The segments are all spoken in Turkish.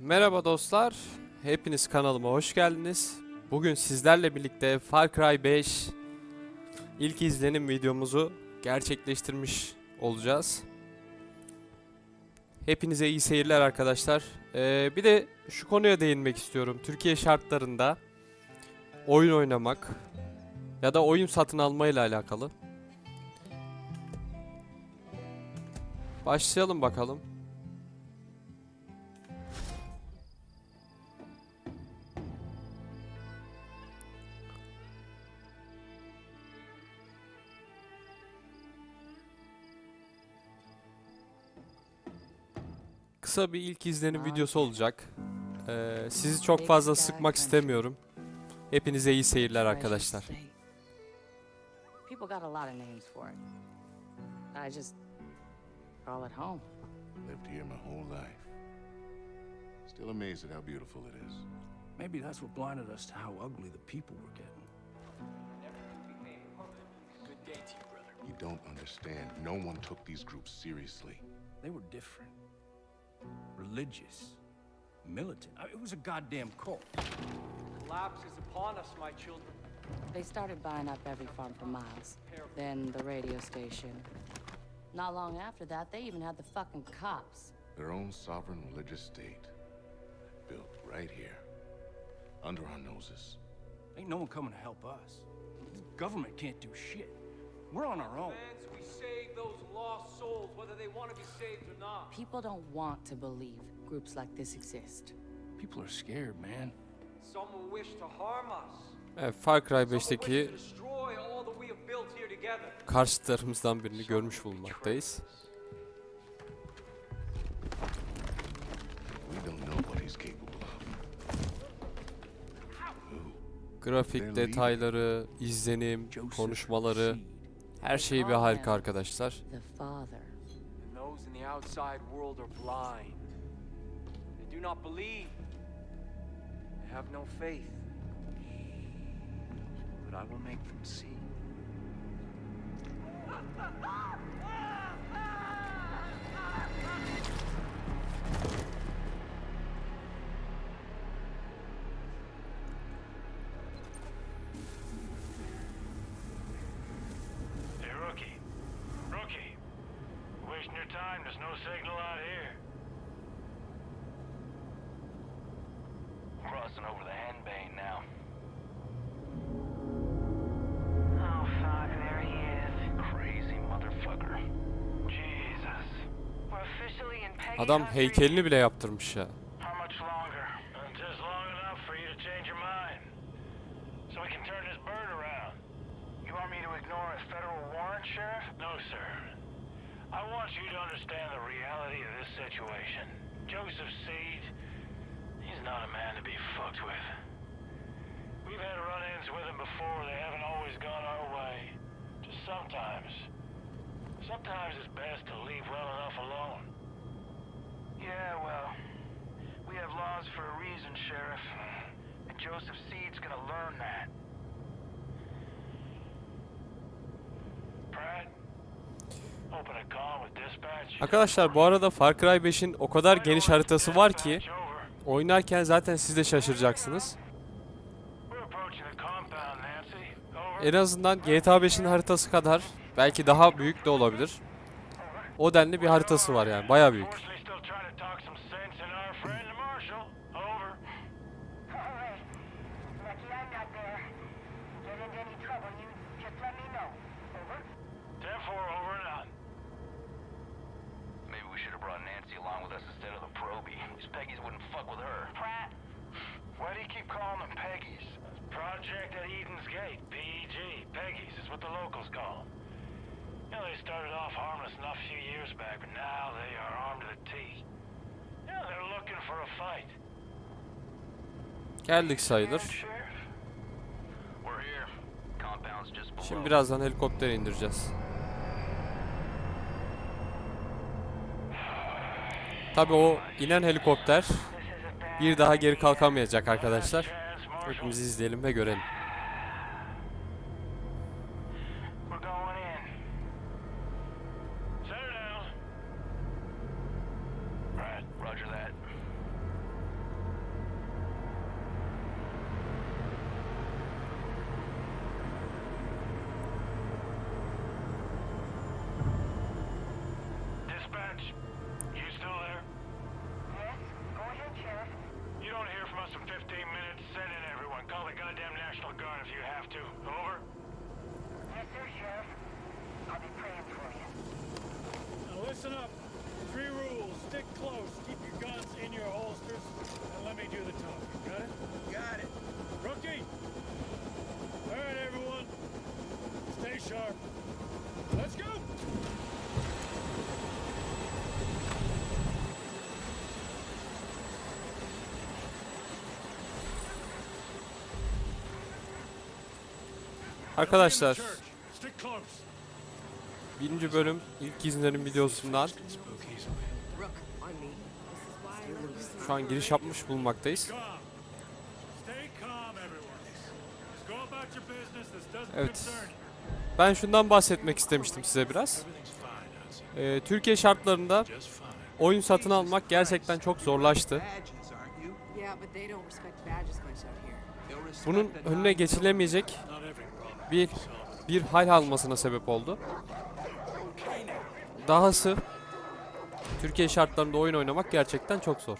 Merhaba dostlar. Hepiniz kanalıma hoş geldiniz. Bugün sizlerle birlikte Far Cry 5 ilk izlenim videomuzu gerçekleştirmiş olacağız. Hepinize iyi seyirler arkadaşlar. Ee, bir de şu konuya değinmek istiyorum. Türkiye şartlarında oyun oynamak ya da oyun satın almayla alakalı. Başlayalım bakalım. Kısa bir ilk izlenim videosu olacak. Ee, sizi çok fazla sıkmak istemiyorum. Hepinize iyi seyirler arkadaşlar. People got a lot of names for it. I just call it home. Lived here my whole life. Still amazed at how beautiful it is. Maybe that's what blinded us to how ugly the people were getting. You don't understand. No one took these groups seriously. They were different. Religious. Militant. I- It was a goddamn cult. Collapse is upon us, my children. They started buying up every farm for miles. Then the radio station. Not long after that, they even had the fucking cops. Their own sovereign religious state. Built right here. Under our noses. Ain't no one coming to help us. The government can't do shit. We're on our own. Those lost souls, whether they want to be saved or not. People don't want to believe groups like this exist. People are scared, man. Some will wish to harm us. Evet, Far Cry Some will wish 'deki to destroy all that we have built here together. karşıtlarımızdan birini görmüş bulunmaktayız. We don't know what he's capable of. Who? Grafik detayları, izlenim, konuşmaları. Her şeyi bir harika arkadaşlar. Time. There's no signal out here. Crossing over the Henbane now. Oh, fuck, there he is. Crazy motherfucker. Jesus. We're officially in Peggy Adam heykelini bile yaptırmış ya. How much longer? Uh, Just long enough for you to change your mind. So we can turn this bird around. You want me to ignore a federal warrant, Sheriff? No, sir. I want you to understand the reality of this situation. Joseph Seed, he's not a man to be fucked with. We've had run-ins with him before. They haven't always gone our way. Just sometimes. Sometimes it's best to leave well enough alone. Yeah, well, we have laws for a reason, Sheriff. And Joseph Seed's gonna learn that. Pratt, open a call with dispatch. Arkadaşlar bu arada Far Cry 5'in o kadar geniş haritası var ki oynarken zaten siz de şaşıracaksınız. We're approaching the compound, Nancy. Over. En azından GTA 5'in haritası kadar belki daha büyük de olabilir. O denli bir haritası var yani bayağı büyük. Fortunately, still trying to talk some sense in our friend the Marshal. Over. All right. Lucky I'm not there. Get into any trouble, you just let me know. Over. 10-4, over and out. Maybe we should have brought Nancy along with us instead of the Proby. These Peggy's wouldn't fuck with her. Pratt. Why do you keep calling them Peggies? Project at Eden's Gate, PEG. Peggies is what the locals call them. You know, they started off harmless enough a few years back, but now they are armed to the teeth. You know, they're looking for a fight. Geldik sayılır. Şimdi birazdan helikopter indireceğiz. Tabi o inen helikopter bir daha geri kalkamayacak arkadaşlar. Hepimiz izleyelim ve görelim. We're going in. Set her down. Right, roger that. Arkadaşlar birinci bölüm ilk izlenim videosundan şu an giriş yapmış bulunmaktayız. Evet. Ben şundan bahsetmek istemiştim size biraz. Ee, Türkiye şartlarında oyun satın almak gerçekten çok zorlaştı. Bunun önüne geçilemeyecek bir bir hal almasına sebep oldu. Dahası Türkiye şartlarında oyun oynamak gerçekten çok zor.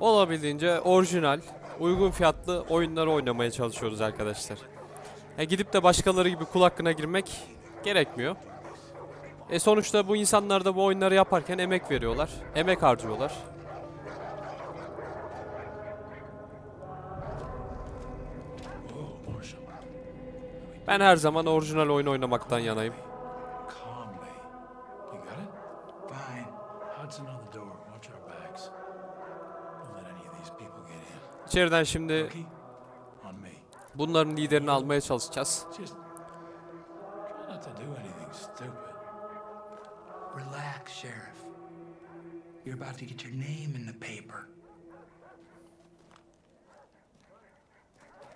Olabildiğince orijinal, uygun fiyatlı oyunları oynamaya çalışıyoruz arkadaşlar. Ya gidip de başkaları gibi kul hakkına girmek gerekmiyor. E sonuçta bu insanlar da bu oyunları yaparken emek veriyorlar, emek harcıyorlar. Ben her zaman orijinal oyun oynamaktan yanayım. Calmly. You got it? Fine. Hudson on the door. Watch our backs. Don't let any of these people get in. İçeriden şimdi bunların liderini almaya çalışacağız. Just try not to do anything stupid. Relax, Sheriff. You're about to get your name in the paper.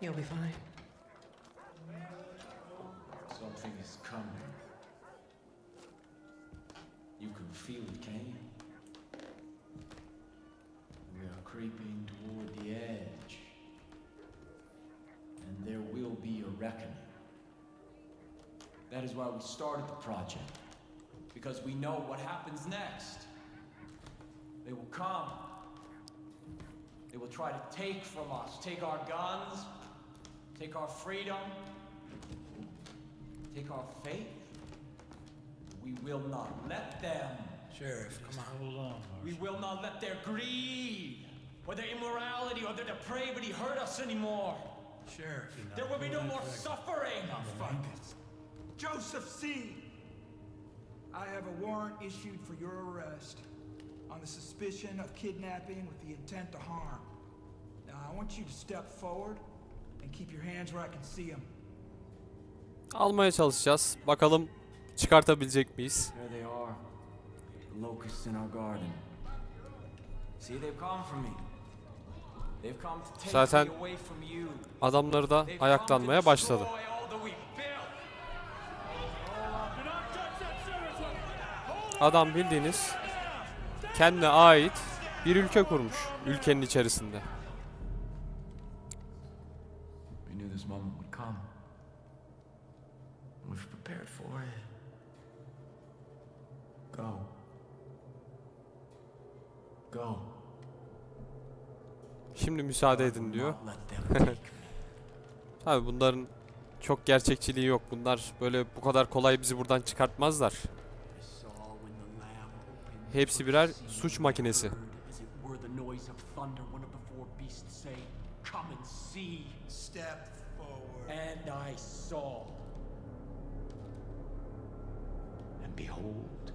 You'll be fine. Something is coming. You can feel it, can you? We are creeping toward the edge. And there will be a reckoning. That is why we started the project. Because we know what happens next. They will come. They will try to take from us, take our guns, take our freedom, take our faith. We will not let them. Sheriff, come on. Hold on, We will not let their greed, or their immorality, or their depravity hurt us anymore. Sheriff. There will be no more suffering. Fuck this. Joseph C. I have a warrant issued for your arrest on the suspicion of kidnapping with the intent to harm. Now, I want you to step forward and keep your hands where I can see them. Almaya çalışacağız. Bakalım çıkartabilecek miyiz? Zaten. Adamları da ayaklanmaya başladı. Adam bildiğiniz kendine ait bir ülke kurmuş ülkenin içerisinde. We knew this moment would come. And we've prepared for it. Go. Go. Şimdi müsaade edin diyor. Tabi bunların çok gerçekçiliği yok. Bunlar böyle bu kadar kolay bizi buradan çıkartmazlar. Hepsi birer suç makinesi. and behold,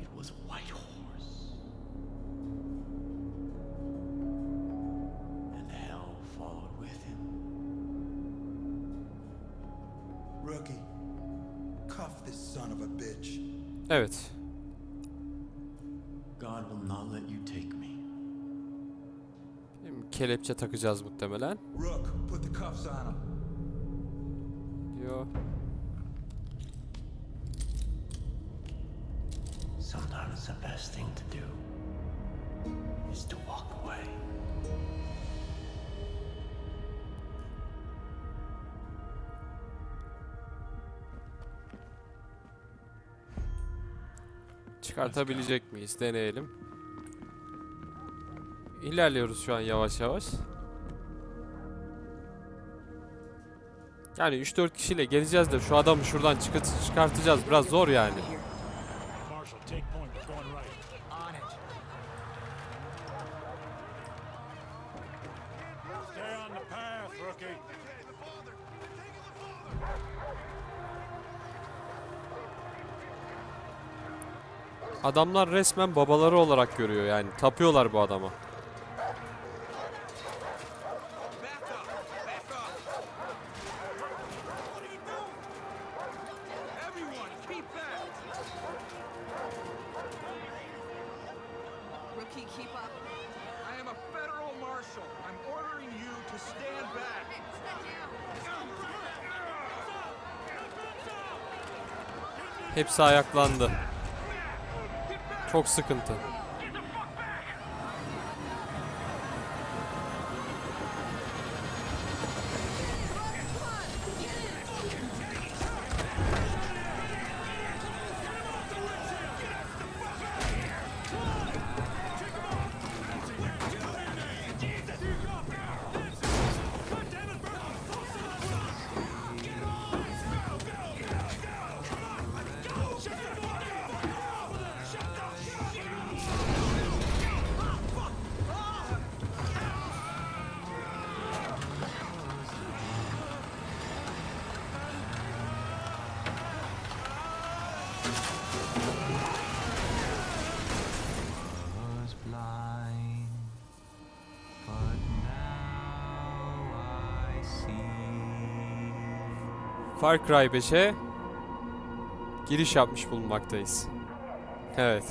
it was a Evet. God will not let you take me. Şimdi kelepçe takacağız muhtemelen. Rook, put the cuffs on him. Diyor. Sometimes the best thing to do is to Çıkartabilecek miyiz? Deneyelim. İlerliyoruz şu an yavaş yavaş. Yani 3-4 kişiyle geleceğiz de şu adamı şuradan çıkart çıkartacağız. Biraz zor yani. adamlar resmen babaları olarak görüyor yani. Tapıyorlar bu adama. Hepsi ayaklandı. Çok sıkıntı. Far Cry 5'e giriş yapmış bulunmaktayız. Evet.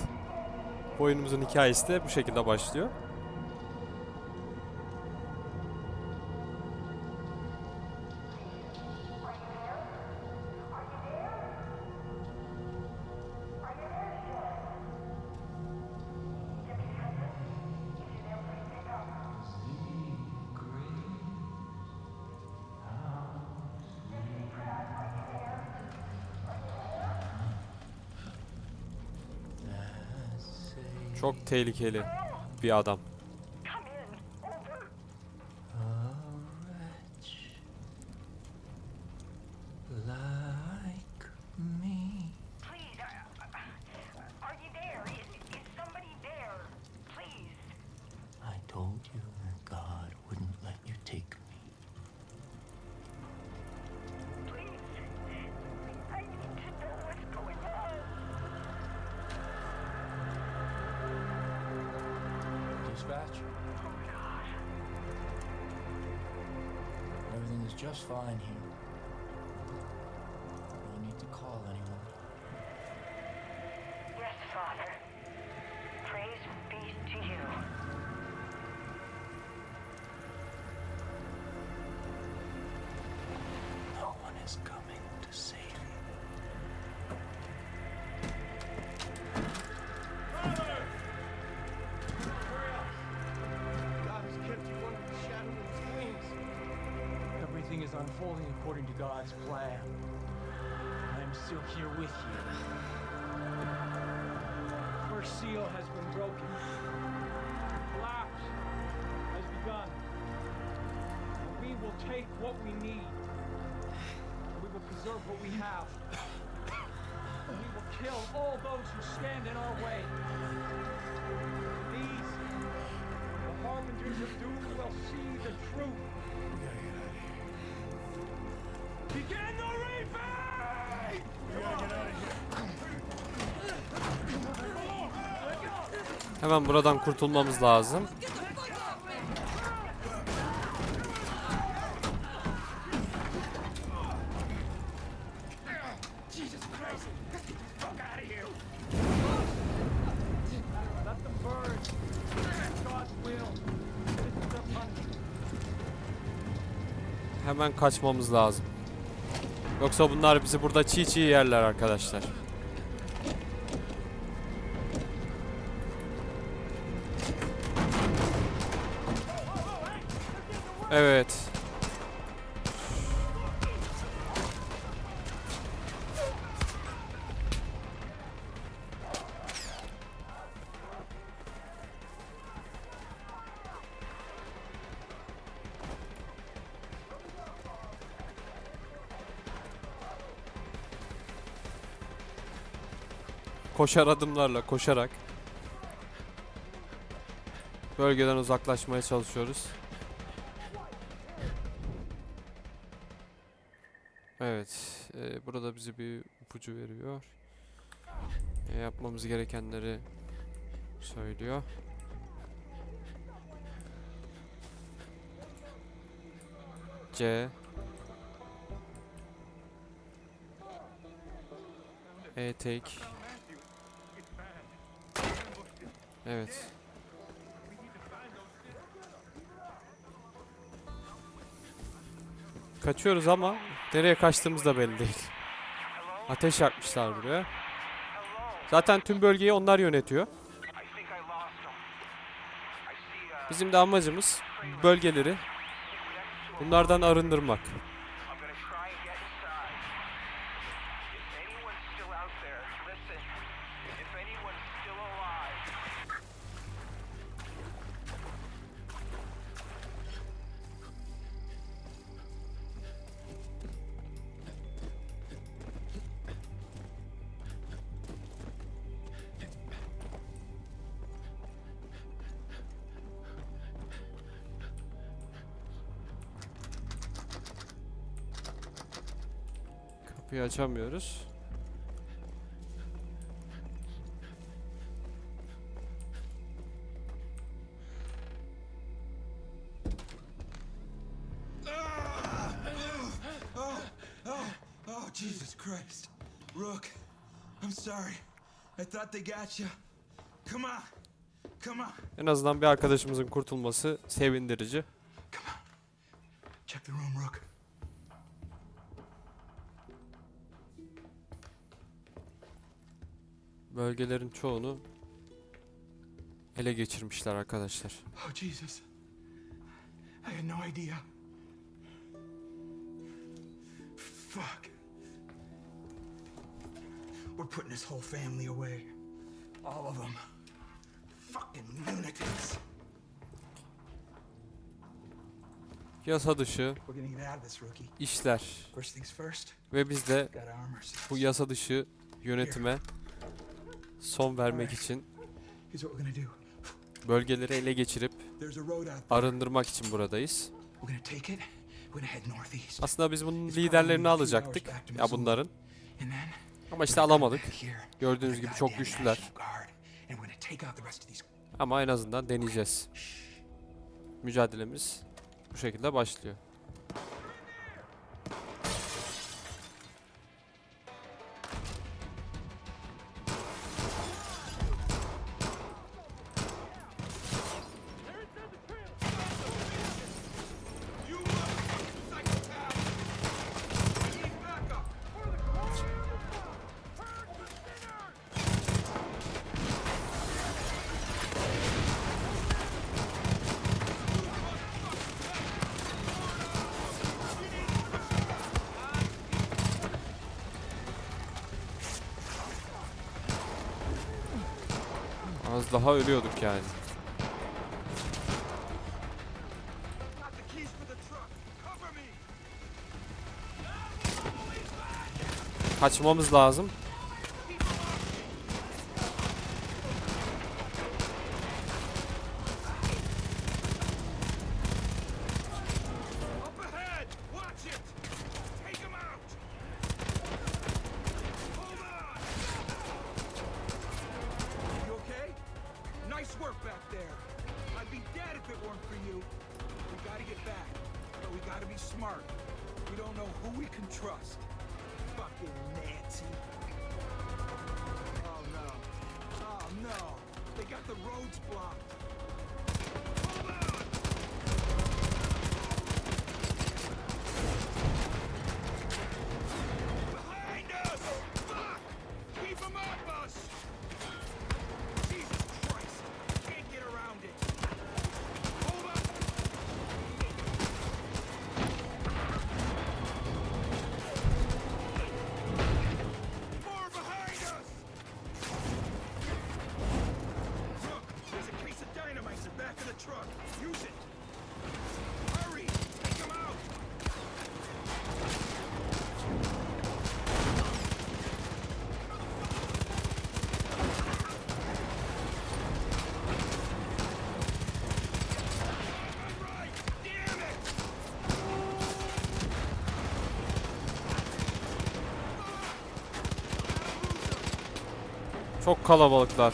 Bu oyunumuzun hikayesi de bu şekilde başlıyor. Çok tehlikeli bir adam. Unfolding according to God's plan. I am still here with you. First seal has been broken. Collapse has begun. We will take what we need. And we will preserve what we have. And we will kill all those who stand in our way. These the harbingers of doom will see the truth. Begin the reaping! Hemen buradan kurtulmamız lazım. Hemen kaçmamız lazım. Yoksa bunlar bizi burada çiğ çiğ yerler arkadaşlar. Evet. Koşar adımlarla koşarak bölgeden uzaklaşmaya çalışıyoruz. Evet, e, burada bizi bir ipucu veriyor. E, yapmamız gerekenleri söylüyor. C E-take. Evet. Kaçıyoruz ama nereye kaçtığımız da belli değil. Ateş yakmışlar buraya. Zaten tüm bölgeyi onlar yönetiyor. Bizim de amacımız bölgeleri bunlardan arındırmak. Kapıyı açamıyoruz. Oh, Jesus Christ. Rook, I'm sorry. I thought they got you. Come on. Come on. En azından bir arkadaşımızın kurtulması sevindirici. Bölgelerin çoğunu ele geçirmişler arkadaşlar. Oh, Jesus. I had no idea. Fuck. We're putting this whole family away. All of them. Fucking lunatics. Yasa dışı işler ve biz de bu yasa dışı yönetime son vermek için bölgeleri ele geçirip arındırmak için buradayız. Aslında biz bunun liderlerini alacaktık. Ya bunların. Ama işte alamadık. Gördüğünüz gibi çok güçlüler. Ama en azından deneyeceğiz. Mücadelemiz bu şekilde başlıyor. Daha ölüyorduk yani. Got the gotta be smart. We don't know who we can trust. Fucking Nancy. Oh no. Oh no. They got the roads blocked. Çok kalabalıklar.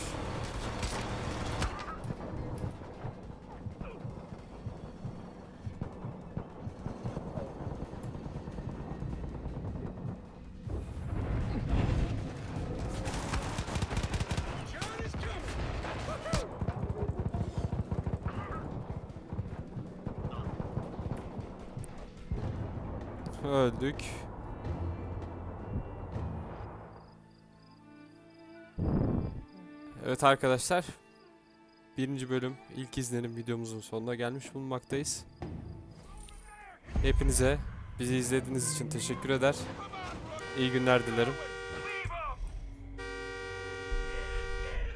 Öldük. Evet arkadaşlar. Birinci bölüm ilk izlenim videomuzun sonuna gelmiş bulunmaktayız. Hepinize bizi izlediğiniz için teşekkür eder. İyi günler dilerim.